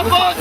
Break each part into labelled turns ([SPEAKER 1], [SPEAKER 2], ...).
[SPEAKER 1] শপথ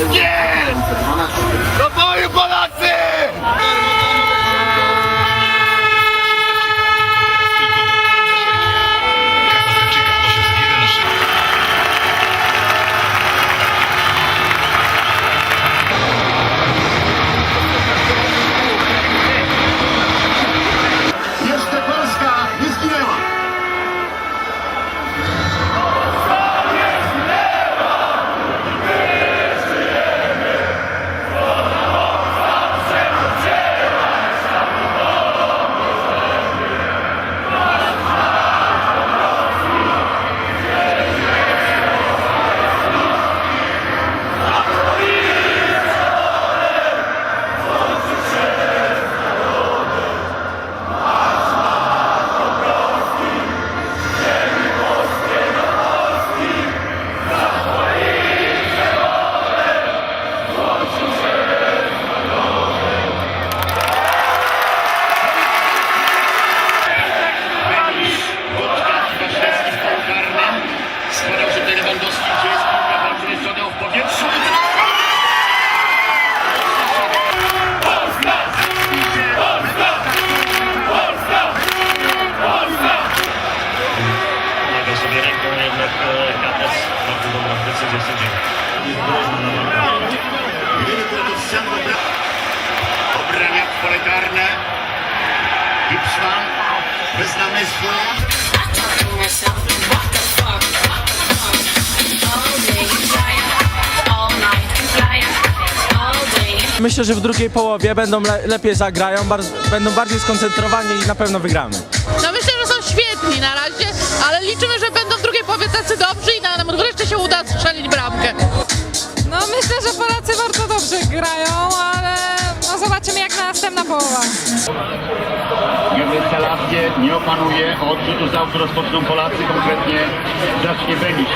[SPEAKER 1] Obrania w pole karne. Gipsman bez namysłu.
[SPEAKER 2] What the fuck? What the fuck? All day, fly all night, fly all day.
[SPEAKER 3] Myślę, że w drugiej połowie będą le lepiej zagrają, bar będą bardziej skoncentrowani i na pewno wygramy.
[SPEAKER 4] No myślę, że są świetni na razie, ale liczymy, że będą w drugiej połowie tacy dobrzy i nam wreszcie się uda strzelić bramkę.
[SPEAKER 5] Grają, ale no zobaczymy jak następna połowa.
[SPEAKER 1] Nie Selassie nie opanuje. Od rzutu z rozpoczną Polacy, konkretnie zacznie Benisz.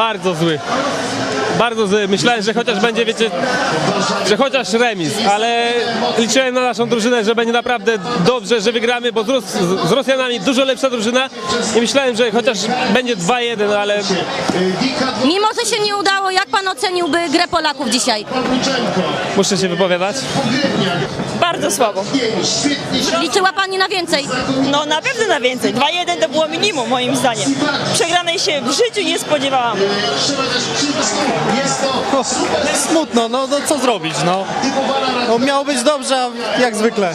[SPEAKER 3] Bardzo zły. Bardzo zły. Myślałem, że chociaż będzie, wiecie, że chociaż remis, ale liczyłem na naszą drużynę, że będzie naprawdę dobrze, że wygramy, bo z, z Rosjanami dużo lepsza drużyna i myślałem, że chociaż będzie 2-1, ale
[SPEAKER 6] Mimo, że się nie udało, jak pan oceniłby grę Polaków dzisiaj?
[SPEAKER 3] muszę się wypowiadać.
[SPEAKER 7] Bardzo słabo.
[SPEAKER 6] Liczyła pani na więcej?
[SPEAKER 7] No na pewno na więcej. 2-1 to było minimum moim zdaniem. Przegranej się w życiu nie spodziewałam.
[SPEAKER 8] Smutno, no, no co zrobić, no. no. Miało być dobrze, a jak zwykle.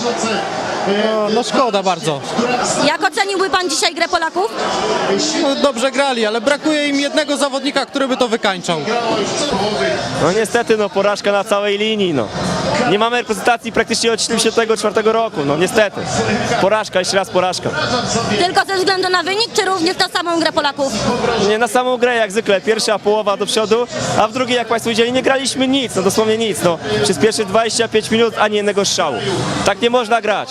[SPEAKER 8] No, no szkoda bardzo.
[SPEAKER 6] Jak oceniłby pan dzisiaj grę Polaków?
[SPEAKER 8] No, dobrze grali, ale brakuje im jednego zawodnika, który by to wykańczał.
[SPEAKER 9] No niestety, no porażka na całej linii, no. Nie mamy reprezentacji praktycznie od 74 roku, no niestety. Porażka, jeszcze raz porażka.
[SPEAKER 6] Tylko ze względu na wynik, czy również na samą grę Polaków?
[SPEAKER 9] Nie na samą grę jak zwykle, pierwsza połowa do przodu, a w drugiej, jak Państwo widzieli, nie graliśmy nic, no dosłownie nic, no. Przez pierwsze 25 minut ani jednego strzału. Tak nie można grać.